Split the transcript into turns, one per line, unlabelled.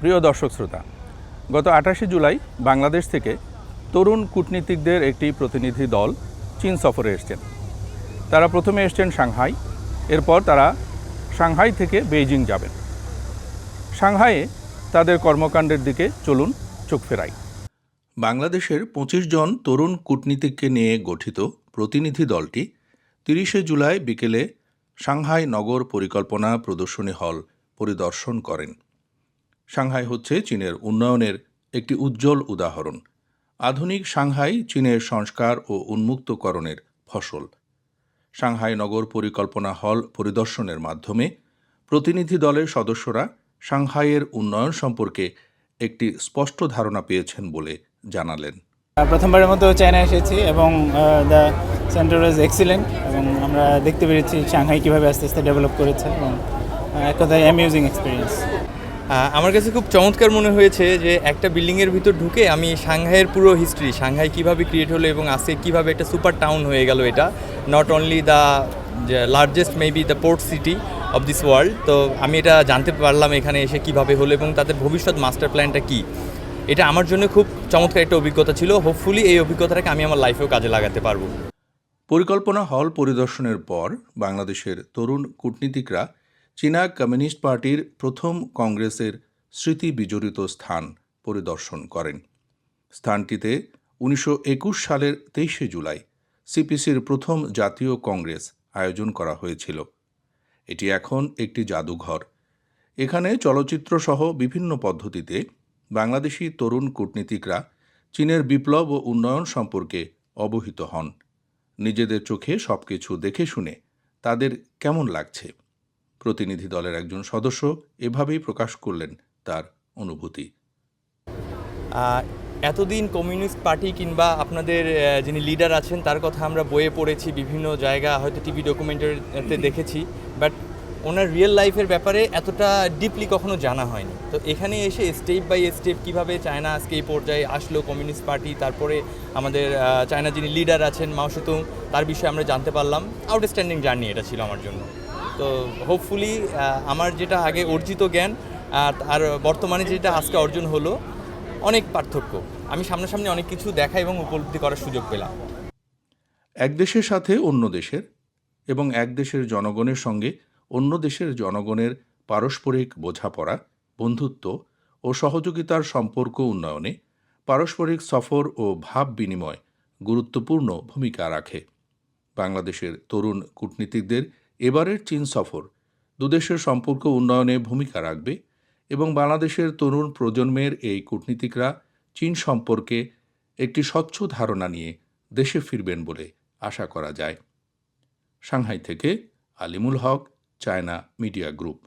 প্রিয় দর্শক শ্রোতা, গত আঠাশে জুলাই বাংলাদেশ থেকে তরুণ কূটনীতিকদের একটি প্রতিনিধি দল চীন সফরে এসছেন। তারা প্রথমে এসছেন সাংহাই, এরপর তারা সাংহাই থেকে বেইজিং যাবেন। সাংহাইয়ে তাদের কর্মকাণ্ডের দিকে চলুন চোখ ফেরাই। বাংলাদেশের পঁচিশ জন তরুণ কূটনীতিককে নিয়ে গঠিত প্রতিনিধি দলটি তিরিশে জুলাই বিকেলে সাংহাই নগর পরিকল্পনা প্রদর্শনী হল পরিদর্শন করেন। সাংহাই হচ্ছে চীনের উন্নয়নের একটি উজ্জ্বল উদাহরণ, আধুনিক সাংহাই চীনের সংস্কার ও উন্মুক্তকরণের ফসল। সাংহাই নগর পরিকল্পনা হল পরিদর্শনের মাধ্যমে প্রতিনিধি দলের সদস্যরা সাংহাইয়ের উন্নয়ন সম্পর্কে একটি স্পষ্ট ধারণা পেয়েছেন বলে জানালেন।
প্রথমবারের মতো চায়না এসেছি এবং দ্য সেন্টার ইজ এক্সিলেন্ট এবং আমরা দেখতে পেরেছি সাংহাই কীভাবে আস্তে আস্তে ডেভেলপ করেছে এবং এক কথায় অ্যামিউজিং এক্সপিরিয়েন্স
আমার কাছে খুব চমৎকার মনে হয়েছে যে একটা বিল্ডিংয়ের ভিতর ঢুকে আমি সাংহাইয়ের পুরো হিস্ট্রি সাংহাই কীভাবে ক্রিয়েট হলো এবং আজকে কীভাবে একটা সুপার টাউন হয়ে গেল এটা। Not only the largest maybe the port city of this world তো আমি এটা জানতে পারলাম এখানে এসে কীভাবে হলো এবং তাদের ভবিষ্যৎ মাস্টার প্ল্যানটা কী। এটা আমার জন্য খুব চমৎকার একটা অভিজ্ঞতা ছিল। হোপফুলি এই অভিজ্ঞতাটাকে আমি আমার লাইফেও কাজে লাগাতে পারব।
পরিকল্পনা হল পরিদর্শনের পর বাংলাদেশের তরুণ কূটনীতিকরা চীনা কমিউনিস্ট পার্টির প্রথম কংগ্রেসের স্মৃতি বিজড়িত স্থান পরিদর্শন করেন। স্থানটিতে উনিশশো একুশ সালের তেইশে জুলাই সিপিসির প্রথম জাতীয় কংগ্রেস আয়োজন করা হয়েছিল। এটি এখন একটি জাদুঘর। এখানে চলচ্চিত্রসহ বিভিন্ন পদ্ধতিতে বাংলাদেশি তরুণ কূটনীতিকরা চীনের বিপ্লব ও উন্নয়ন সম্পর্কে অবহিত হন। নিজেদের চোখে সবকিছু দেখে শুনে তাদের কেমন লাগছে? প্রতিনিধি দলের একজন সদস্য এভাবেই প্রকাশ করলেন তার অনুভূতি।
এতদিন কমিউনিস্ট পার্টি কিংবা আপনাদের যিনি লিডার আছেন তার কথা আমরা বইয়ে পড়েছি বিভিন্ন জায়গা হয়তো টিভি ডকুমেন্টারিতে দেখেছি বাট ওনার রিয়েল লাইফের ব্যাপারে এতটা ডিপলি কখনো জানা হয়নি। তো এখানে এসে স্টেপ বাই স্টেপ কীভাবে চায়না আজকে এই পর্যায়ে আসলো কমিউনিস্ট পার্টি তারপরে আমাদের চায়না যিনি লিডার আছেন মাও সেতুং তার বিষয়ে আমরা জানতে পারলাম। আউটস্ট্যান্ডিং জার্নি এটা ছিল আমার জন্য। তো হোপফুলি আমার যেটা আগে অর্জিত জ্ঞান আর বর্তমানে যেটা আজকে অর্জন হলো, অনেক পার্থক্য। আমি সামনাসামনি অনেক কিছু দেখা এবং উপলব্ধি করার সুযোগ পেলাম।
এক দেশের সাথে অন্য দেশের এবং এক দেশের জনগণের সঙ্গে অন্য দেশের জনগণের পারস্পরিক বোঝাপড়া, বন্ধুত্ব ও সহযোগিতার সম্পর্ক উন্নয়নে পারস্পরিক সফর ও ভাব বিনিময় গুরুত্বপূর্ণ ভূমিকা রাখে। বাংলাদেশের তরুণ কূটনীতিকদের এবারের চীন সফর দুদেশের সম্পর্ক উন্নয়নে ভূমিকা রাখবে এবং বাংলাদেশের তরুণ প্রজন্মের এই কূটনীতিকরা চীন সম্পর্কে একটি স্বচ্ছ ধারণা নিয়ে দেশে ফিরবেন বলে আশা করা যায়। সাংহাই থেকে আলিমুল হক, চায়না মিডিয়া গ্রুপ।